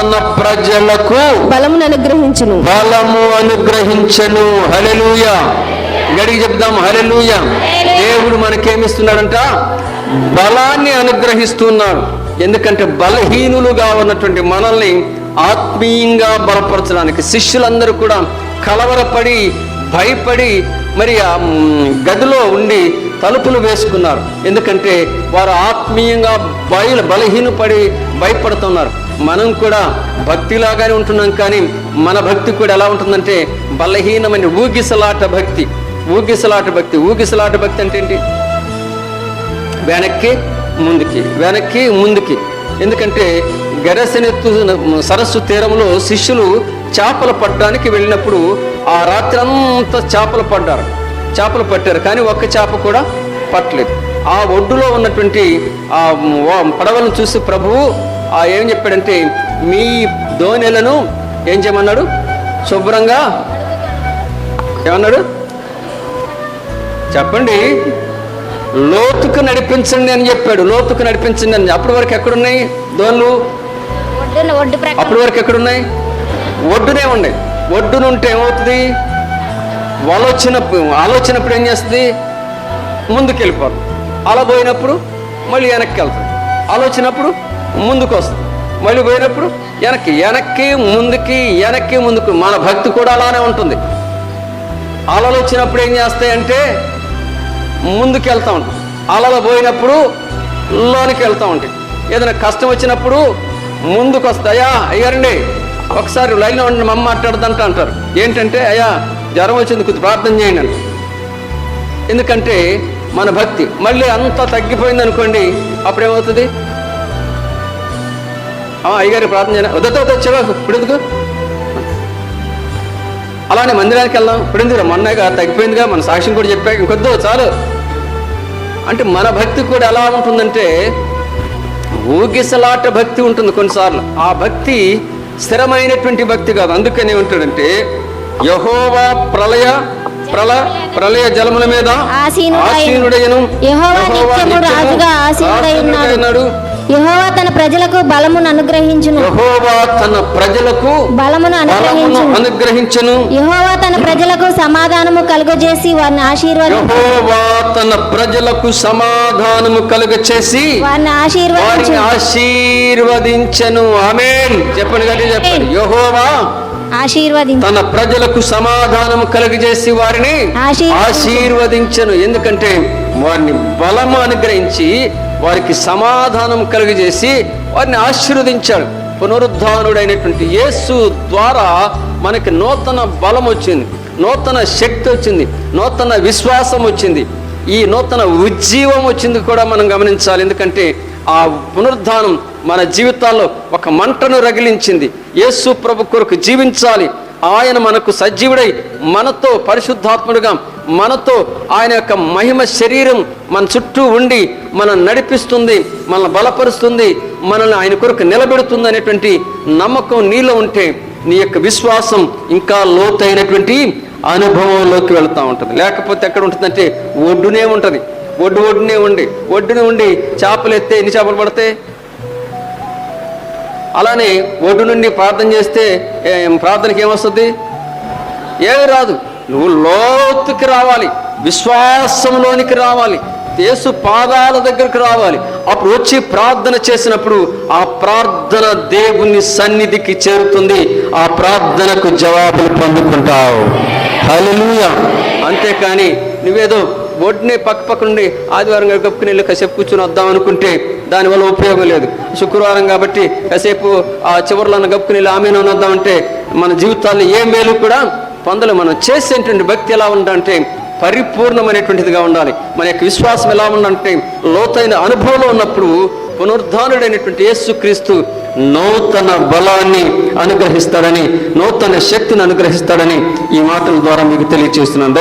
తన ప్రజలకు బలమును అనుగ్రహించును. బలము అనుగ్రహించను. హలెలూయ గడికి చెప్దాం హలెలూయ దేవుడు మనకేమిస్తున్నాడంట? బలాన్ని అనుగ్రహిస్తున్నాడు ఎందుకంటే బలహీనులుగా ఉన్నటువంటి మనల్ని ఆత్మీయంగా బలపరచడానికి శిష్యులందరూ కూడా కలవరపడి భయపడి మరి ఆ గదిలో ఉండి తలుపులు వేసుకున్నారు. ఎందుకంటే వారు ఆత్మీయంగా బయలు బలహీనపడి భయపడుతున్నారు. మనం కూడా భక్తిలాగానే ఉంటున్నాం కానీ మన భక్తి కూడా ఎలా ఉంటుందంటే బలహీనమైన ఊగిసలాట భక్తి. ఊగిసలాట భక్తి. ఊగిసలాట భక్తి అంటే ఏంటి? వెనక్కి ముందుకి. వెనక్కి ముందుకి. ఎందుకంటే గరసెనెత్తు సరస్సు తీరంలో శిష్యులు చేపలు పట్టడానికి వెళ్ళినప్పుడు ఆ రాత్రి అంతా చేపలు పడ్డారు. చేపలు పట్టారు కానీ ఒక్క చేప కూడా పట్టలేదు. ఆ ఒడ్డులో ఉన్నటువంటి ఆ పడవలను చూసి ప్రభువు ఆ ఏం చెప్పాడంటే మీ దోణెలను ఏం చేయమన్నాడు? శుభ్రంగా ఏమన్నాడు? చెప్పండి. లోతుకు నడిపించండి అని చెప్పాడు. లోతుకు నడిపించండి అని. అప్పటి వరకు ఎక్కడున్నాయి దోన్లు ఒడ్డున ప్రక్కన అప్పటి వరకు ఎక్కడున్నాయి? ఒడ్డునే ఉన్నాయి. ఒడ్డునుంటే ఏమవుతుంది? ఆలోచన ఆలోచనప్పుడు ఏం చేస్తుంది? ముందుకు వెళ్ళిపోతుంది అలా పోయినప్పుడు మళ్ళీ వెనక్కి వెళ్తుంది. ఆలోచనప్పుడు ముందుకు వస్తుంది మళ్ళీ పోయినప్పుడు వెనక్కి వెనక్కి ముందుకి వెనక్కి ముందుకు. మన భక్తి కూడా అలానే ఉంటుంది. అలలు వచ్చినప్పుడు ఏం చేస్తాయంటే ముందుకు వెళ్తూ ఉంటాం అలలు పోయినప్పుడు లోనికి వెళ్తూ ఉంటాయి. ఏదైనా కష్టం వచ్చినప్పుడు ముందుకు వస్తాయా. అయ్యారండి ఒకసారి లైన్లో ఉండి మమ్మ మాట్లాడదంట అంటారు. ఏంటంటే అయ్యా జ్వరం వచ్చింది కొద్ది ప్రార్థన చేయండి అంట ఎందుకంటే మన భక్తి మళ్ళీ అంతా తగ్గిపోయింది అనుకోండి అప్పుడు ఏమవుతుంది అయ్యగారి ప్రార్థన చేయనా వద్దు వచ్చావా ఇప్పుడు ఎందుకు అలానే మందిరానికి వెళ్దాం. ఇప్పుడు ఎందుకు మొన్నగా తగ్గిపోయిందిగా మన సాక్ష్యం కూడా చెప్పాక ఇంకొద్దు చాలు. అంటే మన భక్తి కూడా ఎలా ఉంటుందంటే ఊగిసలాట భక్తి ఉంటుంది కొన్నిసార్లు. ఆ భక్తి స్థిరమైనటువంటి భక్తి కాదు. అందుకని ఏమంటాడంటే యహోవా ప్రళయ ప్రళ ప్రళయ జలముల మీద ఆసీనుడైన- యెహోవా నిత్యము రాజుగా యెహోవా తన ప్రజలకు బలమును అనుగ్రహించును. యహోవా తన ప్రజలకు బలమును అనుగ్రహించును. అనుగ్రహించను. యెహోవా తన ప్రజలకు సమాధానము కలుగజేసి వారిని ఆశీర్వదించు. యహోవా తన ప్రజలకు సమాధానము కలుగ చేసి వారిని ఆశీర్వదించు. ఆశీర్వదించను. ఆమేన్. చెప్పండి గట్టి చెప్పండి. యహోవా ఆశీర్వదించు. తన ప్రజలకు సమాధానము కలుగజేసి వారిని ఆశీర్వదించు. ఆశీర్వదించను. ఎందుకంటే వారిని బలము అనుగ్రహించి వారికి సమాధానం కలుగజేసి వారిని ఆశీర్వదించాడు. పునరుద్ధానుడైనటువంటి యేసు ద్వారా మనకి నూతన బలం వచ్చింది నూతన శక్తి వచ్చింది నూతన విశ్వాసం వచ్చింది. ఈ నూతన ఉజ్జీవం వచ్చింది కూడా మనం గమనించాలి. ఎందుకంటే ఆ పునరుద్ధానం మన జీవితాల్లో ఒక మంటను రగిలించింది. యేసు ప్రభు కొరకు జీవించాలి. ఆయన మనకు సజీవుడై మనతో పరిశుద్ధాత్ముడుగా మనతో ఆయన యొక్క మహిమ శరీరం మన చుట్టూ ఉండి మనం నడిపిస్తుంది మనల్ని బలపరుస్తుంది మనల్ని ఆయన కొరకు నిలబెడుతుంది అనేటువంటి నమ్మకం నీలో ఉంటే నీ యొక్క విశ్వాసం ఇంకా లోతైనటువంటి అనుభవంలోకి వెళ్తూ ఉంటుంది. లేకపోతే ఎక్కడ ఉంటుందంటే ఒడ్డునే ఉంటుంది. ఒడ్డు ఒడ్డునే ఉండి ఒడ్డునే ఉండి చేపలు ఎత్తే ఎన్ని చేపలు పడతాయి? అలానే ఒడ్డు నుండి ప్రార్థన చేస్తే ఏం, ప్రార్థనకి ఏమొస్తుంది? ఏమి రాదు. నువ్వు లోతుకి రావాలి. విశ్వాసంలోనికి రావాలి. యేసు పాదాల దగ్గరకు రావాలి. అప్పుడు వచ్చి ప్రార్థన చేసినప్పుడు ఆ ప్రార్థన దేవుని సన్నిధికి చేరుతుంది. ఆ ప్రార్థనకు జవాబులు పొందుకుంటావు. హల్లెలూయా. అంతేకాని నువ్వేదో ఒడ్డునే పక్క పక్క నుండి ఆదివారం గడుపుకుని వెళ్ళి కాసేపు కూర్చుని వద్దాం అనుకుంటే దానివల్ల ఉపయోగం లేదు. శుక్రవారం కాబట్టి కాసేపు ఆ చివరిలో గప్పుకుని ఆమెను అంటే మన జీవితాల్లో ఏ మేలు కూడా పొందలు మనం చేసేటువంటి భక్తి ఎలా ఉండాలంటే పరిపూర్ణమైనటువంటిదిగా ఉండాలి. మన యొక్క విశ్వాసం ఎలా ఉండాలంటే లోతైన అనుభవంలో ఉన్నప్పుడు పునరుద్ధానుడైనటువంటి యేసుక్రీస్తు నూతన బలాన్ని అనుగ్రహిస్తాడని నూతన శక్తిని అనుగ్రహిస్తాడని ఈ మాటల ద్వారా మీకు తెలియజేస్తున్నాను